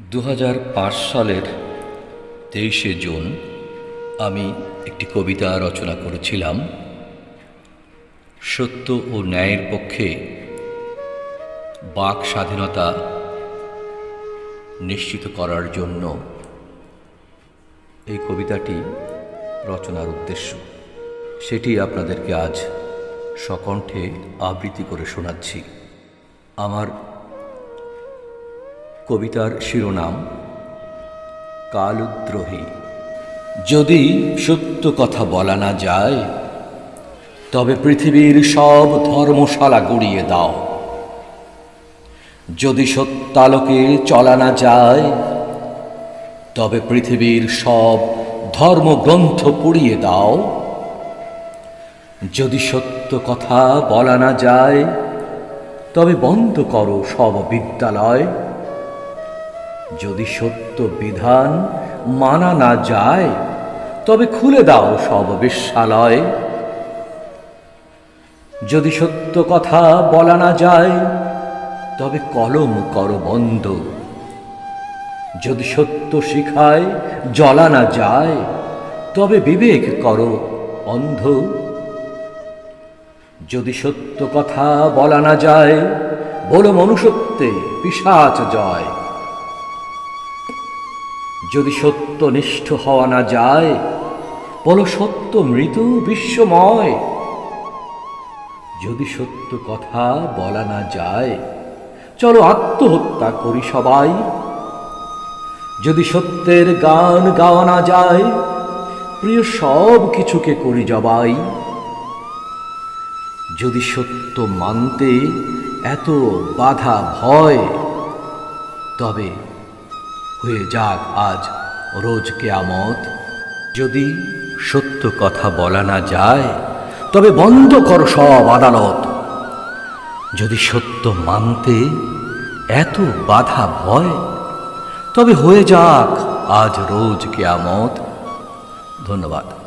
দু হাজার পাঁচ সালের তেইশে জুন আমি একটি কবিতা রচনা করেছিলাম। সত্য ও ন্যায়ের পক্ষে বাক স্বাধীনতা নিশ্চিত করার জন্য এই কবিতাটি রচনার উদ্দেশ্য। সেটি আপনাদেরকে আজ সকণ্ঠে আবৃত্তি করে শোনাচ্ছি। আমার কবিতার শিরোনাম, কালুদ্রোহী। যদি সত্য কথা বলা না যায়, তবে পৃথিবীর সব ধর্মশালা গুড়িয়ে দাও। যদি সত্যালোকে চলা না যায়, তবে পৃথিবীর সব ধর্মগ্রন্থ পুড়িয়ে দাও। যদি সত্য কথা বলা না যায়, তবে বন্ধ করো সব বিদ্যালয়। যদি সত্য বিধান মানা না যায়, তবে খুলে দাও সব বিশ্বালয়। যদি সত্য কথা বলা না যায়, তবে কলম করো বন্ধ। যদি সত্য শিখায় জ্বলা না যায়, তবে বিবেক করো অন্ধ। যদি সত্য কথা বলা না যায়, বলো মনুষ্যত্বে পিসাচ জয়। যদি সত্য নিষ্ঠ হওয়া না যায়, বলো সত্য মৃদু বিশ্বময়। যদি সত্য কথা বলা না যায়, চলো আত্মহত্যা করি সবাই। যদি সত্যের গান গাওয়া না যায়, প্রিয় সব কিছুকে করি জবাই। যদি সত্য মানতে এত বাধা ভয়, তবে হয়ে যাক আজ রোজ কেয়ামত। যদি সত্য কথা বলা না যায়, তবে বন্ধ কর সব আদালত। যদি সত্য মানতে এত বাধা ভয়, তবে হয়ে যাক আজ রোজ কেয়ামত। ধন্যবাদ।